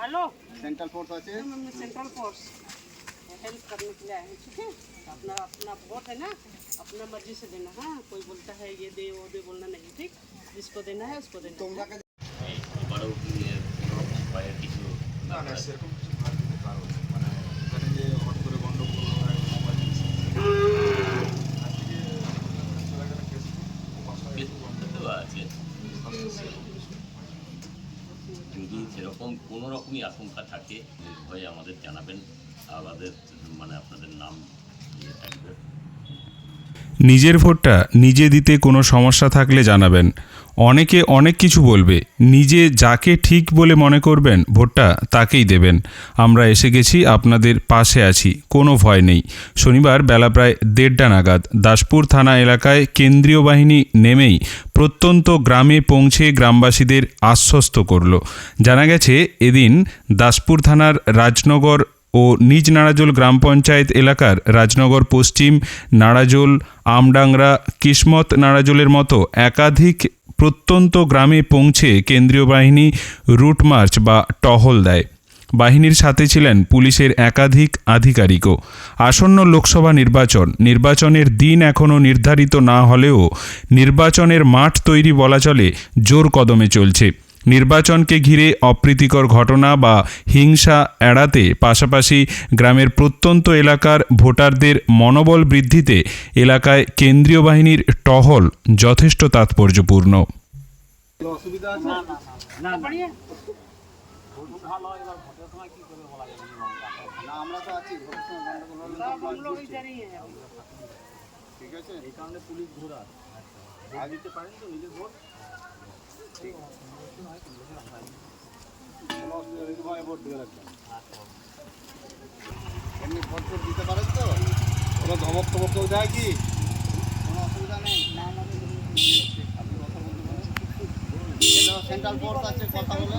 Hello central force আছে हम central force help करने के लिए आए हैं ठीक है अपना अपना वोट है ना अपना मर्जी से देना हाँ कोई बोलता है ये दे वो दे बोलना नहीं ठीक जिसको देना है उसको देना তোমরা এবারেও কি এ, কোনোরকম ভয়ের কিছু না না সেরকম সেরকম কোনো রকমই আশঙ্কা থাকে নির্ভয়ে আমাদের জানাবেন। আমাদের মানে আপনাদের নাম ইয়ে থাকবে। নিজের ভোটটা নিজে দিতে কোনো সমস্যা থাকলে জানাবেন। অনেকে অনেক কিছু বলবে, নিজে যাকে ঠিক বলে মনে করবেন, ভোটটা তাকেই দেবেন। আমরা এসে গেছি, আপনাদের পাশে আছি, কোনো ভয় নেই। শনিবার বেলা প্রায় দেড়টা নাগাদ দাসপুর থানা এলাকায় কেন্দ্রীয় বাহিনী নেমেই প্রত্যন্ত গ্রামে পৌঁছে গ্রামবাসীদের আশ্বস্ত করল। জানা গেছে, এদিন দাসপুর থানার রাজনগর ও নিজ নাড়াজোল গ্রাম পঞ্চায়েত এলাকার রাজনগর পশ্চিম নাড়াজোল আমডাংরা কিসমত নাড়াজোলের মতো একাধিক প্রত্যন্ত গ্রামে পৌঁছে কেন্দ্রীয় বাহিনী রুট মার্চ বা টহল দেয়। বাহিনীর সাথে ছিলেন পুলিশের একাধিক আধিকারিকও। আসন্ন লোকসভা নির্বাচন, নির্বাচনের দিন এখনও নির্ধারিত না হলেও নির্বাচনের মাঠ তৈরি বলা চলে, জোর কদমে চলছে। নির্বাচনকে ঘিরে অপ্রীতিকর ঘটনা বা হিংসা এড়াতে পাশাপাশি গ্রামের প্রত্যন্ত এলাকার ভোটারদের মনোবল বৃদ্ধিতে এলাকায় কেন্দ্রীয় বাহিনীর টহল যথেষ্ট তাৎপর্যপূর্ণ ঠিক আছে এই কারণে পুলিশ ঘোরা দিতে পারেন তো নিজের ভোট নেই ভোট দিতে লাগবে এমনি ভোট ভোট দিতে পারেন তো কোনো ধমক টমক কেউ দেয় কি কোনো অসুবিধা নেই সেন্ট্রাল ফোর্স আছে কথা বলে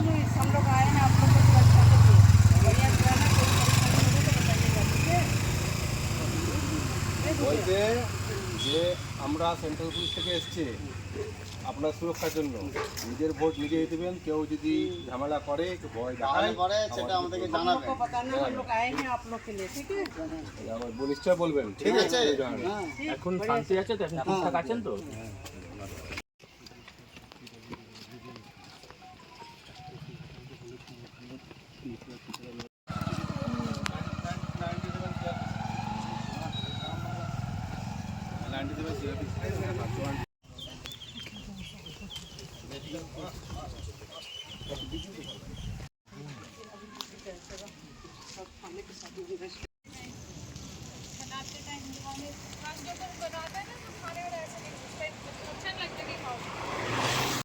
যে আমরা সেন্ট্রাল পুলিশ থেকে এসছি আপনার সুরক্ষার জন্য নিজের ভোট নিজেই দেবেন কেউ যদি ঝামেলা করে ভয় সেটা নিশ্চয় বলবেন ঠিক আছে। এখন শান্তি আছে তো এখন আছেন তো? बनाते हैं ना तो खाने वाला